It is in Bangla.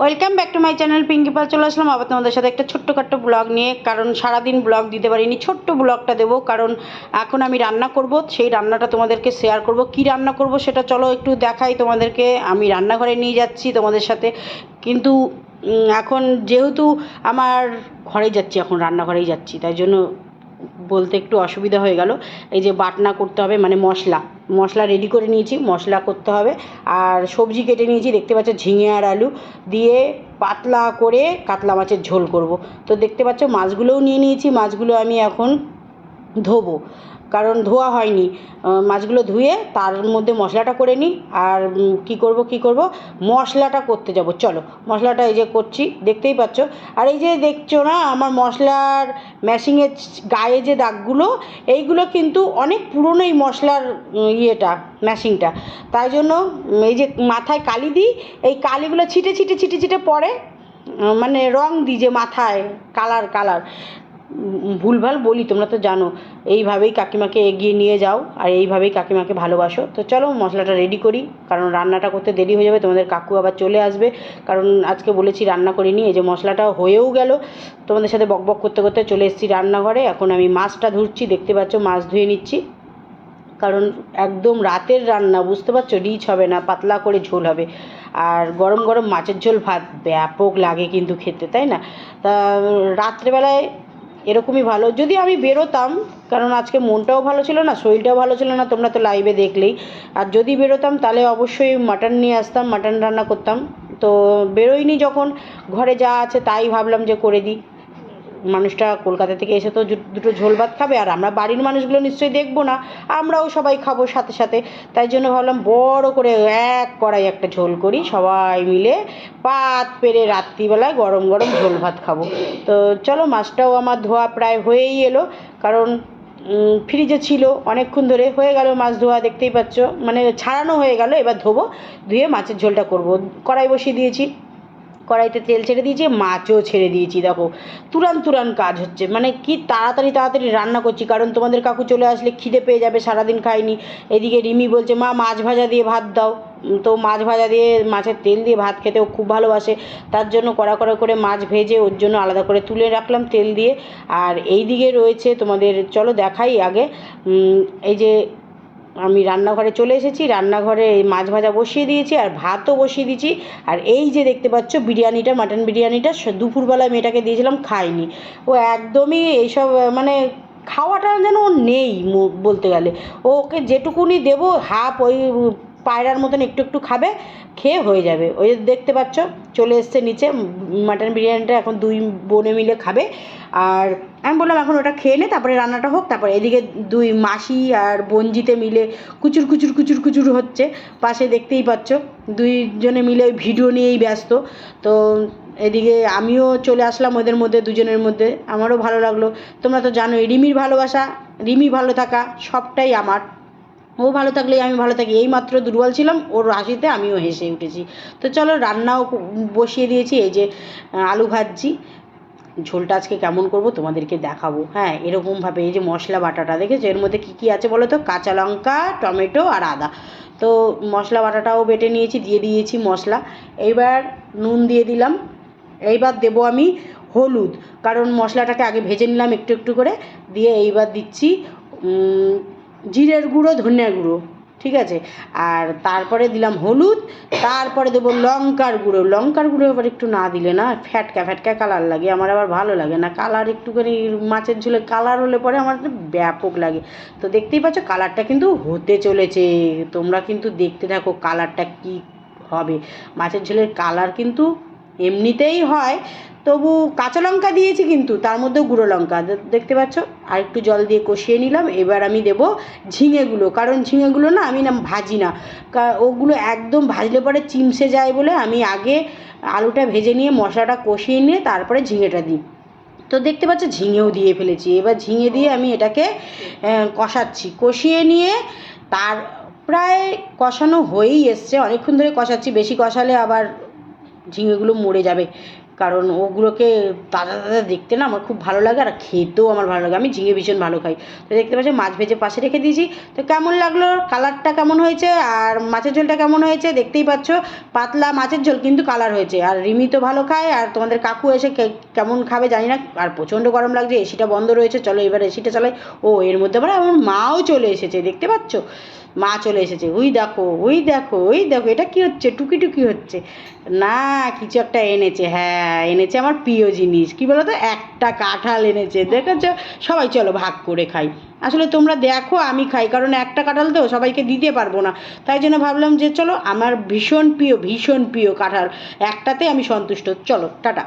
Welcome back to my channel Pinki Pal চলে আসলাম আবার তোমাদের সাথে একটা ছোট্টখাট্ট ব্লগ নিয়ে। কারণ সারাদিন ব্লগ দিতে পারিনি, ছোট্ট ব্লগটা দেবো। কারণ এখন আমি রান্না করব, সেই রান্নাটা তোমাদেরকে শেয়ার করব। কি রান্না করব সেটা চলো একটু দেখাই তোমাদেরকে। আমি রান্নাঘরে নিয়ে যাচ্ছি তোমাদের সাথে। কিন্তু এখন যেহেতু আমার ঘরেই যাচ্ছি, এখন রান্নাঘরেই যাচ্ছি, তাই জন্য বলতে একটু অসুবিধা হয়ে গেল। এই যে বাটনা করতে হবে মানে মশলা। মশলা রেডি করে নিয়েছি, মশলা করতে হবে। আর সবজি কেটে নিয়েছি, দেখতে পাচ্ছ ঝিঙে আর আলু। দিয়ে পাতলা করে কাতলা মাছের ঝোল করব। তো দেখতে পাচ্ছ মাছগুলোও নিয়ে নিয়েছি, মাছগুলো আমি এখন ধোবো। কারণ ধোয়া হয়নি। মাছগুলো ধুয়ে তার মধ্যে মশলাটা করে নিই আর কি করব কি করব? মশলাটা করতে যাব। চলো, মশলাটা এই যে করছি, দেখতেই পাচ্ছ। আর এই যে দেখছ না, আমার মশলার ম্যাশিংয়ের গায়ে যে দাগগুলো, এইগুলো কিন্তু অনেক পুরনো এই মশলার ইয়েটা ম্যাশিংটা তাই জন্য এই যে মাথায় কালি দিই, এই কালিগুলো ছিটে ছিটে ছিটে ছিটে পড়ে মানে রং দিই যে মাথায় কালার কালার ভুলভাল বলি, তোমরা তো জানো। এইভাবেই কাকিমাকে এগিয়ে নিয়ে যাও আর এইভাবেই কাকিমাকে ভালোবাসো। তো চলো, মশলাটা রেডি করি, কারণ রান্নাটা করতে দেরি হয়ে যাবে, তোমাদের কাকু আবার চলে আসবে। কারণ আজকে বলেছি রান্না করিনি এই যে মশলাটা হয়েও গেল। তোমাদের সাথে বকবক করতে করতে চলে এসেছি রান্নাঘরে। এখন আমি মাছটা ধুচ্ছি দেখতে পাচ্ছ মাছ ধুয়ে নিচ্ছি। কারণ একদম রাতের রান্না, বুঝতে পারছ? রিচ হবে না, পাতলা করে ঝোল হবে। আর গরম গরম মাছের ঝোল ভাত ব্যাপক লাগে কিন্তু খেতে, তাই না? তা রাত্রেবেলায় এরকমই ভালো। যদি আমি বেরোতাম, কারণ আজকে মনটাও ভালো ছিল না, শরীরটাও ভালো ছিল না, তোমরা তো লাইভে দেখলেই। আর যদি বেরোতাম, তাহলে অবশ্যই মাটন নিয়ে আসতাম মাটন রান্না করতাম। তো বেরোইনি যখন, ঘরে যা আছে তাই ভাবলাম যে করে দিই। মানুষটা কলকাতা থেকে এসে তো দুটো ঝোল ভাত খাবে, আর আমরা বাড়ির মানুষগুলো নিশ্চয়ই দেখব না, আমরাও সবাই খাব সাথে সাথে। তাই জন্য ভাবলাম বড় করে এক কড়াই একটা ঝোল করি, সবাই মিলে পাত পেরে রাত্রিবেলায় গরম গরম ঝোল ভাত খাব। তো চলো, মাছটাও আমার ধোয়া প্রায় হয়েই এলো, কারণ ফ্রিজে ছিল, অনেকক্ষণ ধরে হয়ে গেল মাছ ধোয়া, দেখতেই পাচ্ছ। মানে ছাড়ানো হয়ে গেল, এবার ধোবো, ধুয়ে মাছের ঝোলটা করব। কড়াই বসিয়ে দিয়েছি। কড়াইতে তেল ছেড়ে দিয়েছি, মাছও ছেড়ে দিয়েছি, দেখো। তুরান তুরান কাজ হচ্ছে। মানে কি তাড়াতাড়ি তাড়াতাড়ি রান্না করছি, কারণ তোমাদের কাকু চলে আসলে খিদে পেয়ে যাবে, সারাদিন খাইনি এদিকে রিমি বলছে, মা, মাছ ভাজা দিয়ে ভাত দাও। তো মাছ ভাজা দিয়ে, মাছের তেল দিয়ে ভাত খেতেও খুব ভালোবাসে। তার জন্য কড়া কড়া করে মাছ ভেজে ওর জন্য আলাদা করে তুলে রাখলাম তেল দিয়ে। আর এই দিকে রয়েছে তোমাদের, চলো দেখাই আগে। এই যে আমি রান্নাঘরে চলে এসেছি, রান্নাঘরে মাছ ভাজা বসিয়ে দিয়েছি আর ভাতও বসিয়ে দিয়েছি। আর এই যে দেখতে পাচ্ছ বিরিয়ানিটা, মাটন বিরিয়ানিটা দুপুরবেলা মেয়েটাকে দিয়েছিলাম খাইনি। ও একদমই এইসব মানে খাওয়াটা যেন নেই বলতে গেলে। ওকে যেটুকুনি দেবো, হাফ ওই পায়রার মতন একটু একটু খাবে, খেয়ে হয়ে যাবে। ওই দেখতে পাচ্ছ, চলে এসছে নিচে মাটন বিরিয়ানিটা এখন দুই বোনে মিলে খাবে। আর আমি বললাম, এখন ওটা খেয়ে নে, তারপরে রান্নাটা হোক। তারপরে এদিকে দুই মাসি আর বঞ্জিতে মিলে কুচুর কুচুর কুচুর কুচুর হচ্ছে। পাশে দেখতেই পাচ্ছ, দুইজনে মিলে ওই ভিডিও নিয়েই ব্যস্ত। তো এদিকে আমিও চলে আসলাম ওদের মধ্যে, দুজনের মধ্যে। আমারও ভালো লাগল। তোমরা তো জানোই, রিমির ভালোবাসা, রিমি ভালো থাকা সবটাই আমার। ও ভালো থাকলেই আমি ভালো থাকি। এই মাত্র দুর্বল ছিলাম, ওর হাসিতে আমিও হেসে উঠেছি। তো চলো, রান্নাও বসিয়ে দিয়েছি, এই যে আলু ভাজছি। ঝোলটা আজকে কেমন করব তোমাদেরকে দেখাবো। হ্যাঁ এরকমভাবে এই যে মশলা বাটাটা দেখেছ? এর মধ্যে কী কী আছে বলো তো? কাঁচা লঙ্কা, টমেটো আর আদা। তো মশলা বাটাটাও বেটে নিয়েছি, দিয়ে দিয়েছি মশলা। এইবার নুন দিয়ে দিলাম। এইবার দেবো আমি হলুদ। কারণ মশলাটাকে আগে ভেজে নিলাম একটু একটু করে। দিয়ে এইবার দিচ্ছি জিরের গুঁড়ো, ধনিয়ার গুঁড়ো, ঠিক আছে? আর তারপরে দিলাম হলুদ, তারপরে দেবো লঙ্কার গুঁড়ো। লঙ্কার গুঁড়ো এবার একটু না দিলে না ফ্যাটকা ফ্যাটকা কালার লাগে, আমার আবার ভালো লাগে না। কালার একটুখানি মাছের ঝোলে কালার হলে পরে আমার ব্যাপক লাগে। তো দেখতেই পাচ্ছ কালারটা কিন্তু হতে চলেছে। তোমরা কিন্তু দেখতে থাকো কালারটা কি হবে। মাছের ঝোলের কালার কিন্তু এমনিতেই হয়, তবু কাঁচা লঙ্কা দিয়েছি কিন্তু, তার মধ্যেও গুঁড়ো লঙ্কা। দেখতে পাচ্ছ? আর একটু জল দিয়ে কষিয়ে নিলাম, এবার আমি দেব ঝিঙেগুলো, কারণ ঝিঙেগুলো না আমি না ভাজি না। ওগুলো একদম ভাজলে পরে চিমসে যায় বলে আমি আগে আলুটা ভেজে নিয়ে মশলাটা কষিয়ে নিয়ে তারপরে ঝিঙেটা দিই। তো দেখতে পাচ্ছ, ঝিঙেও দিয়ে ফেলেছি। এবার ঝিঙে দিয়ে আমি এটাকে কষাচ্ছি। কষিয়ে নিয়ে তার প্রায় কষানো হয়েই এসছে, অনেকক্ষণ ধরে কষাচ্ছি, বেশি কষালে আবার ঝিঙেগুলো মরে যাবে। কারণ ওগুলোকে তাজা তাজা দেখতে না আমার খুব ভালো লাগে আর খেতেও আমার ভালো লাগে। আমি ঝিঙে ভীষণ ভালো খাই। তো দেখতে পাচ্ছি মাছ ভেজে পাশে রেখে দিয়েছি। তো কেমন লাগল? কালারটা কেমন হয়েছে? আর মাছের ঝোলটা কেমন হয়েছে? দেখতেই পাচ্ছ পাতলা মাছের ঝোল কিন্তু কালার হয়েছে। আর রিমি তো ভালো খায় আর তোমাদের কাকু এসে কেমন খাবে জানি না। আর প্রচণ্ড গরম লাগছে, এসিটা বন্ধ রয়েছে। চলো এবার এসিটা চালাই। ও, এর মধ্যে আবার আমার মাও চলে এসেছে, দেখতে পাচ্ছ? মা চলে এসেছে। ওই দেখো ওই দেখো ওই দেখো, এটা কি হচ্ছে? টুকি টুকি হচ্ছে। না, কিছু একটা এনেছে হ্যাঁ এনেছে আমার প্রিয় জিনিস। কি বলো তো একটা কাঁঠাল এনেছে। দেখেছ? সবাই চলো ভাগ করে খাই। আসলে তোমরা দেখো, আমি খাই। কারণ একটা কাঁঠাল তো সবাইকে দিতে পারব না। তাই জন্য ভাবলাম যে চলো, আমার ভীষণ প্রিয় ভীষণ প্রিয় কাঁঠাল একটাতে আমি সন্তুষ্ট। চলো, টাটা।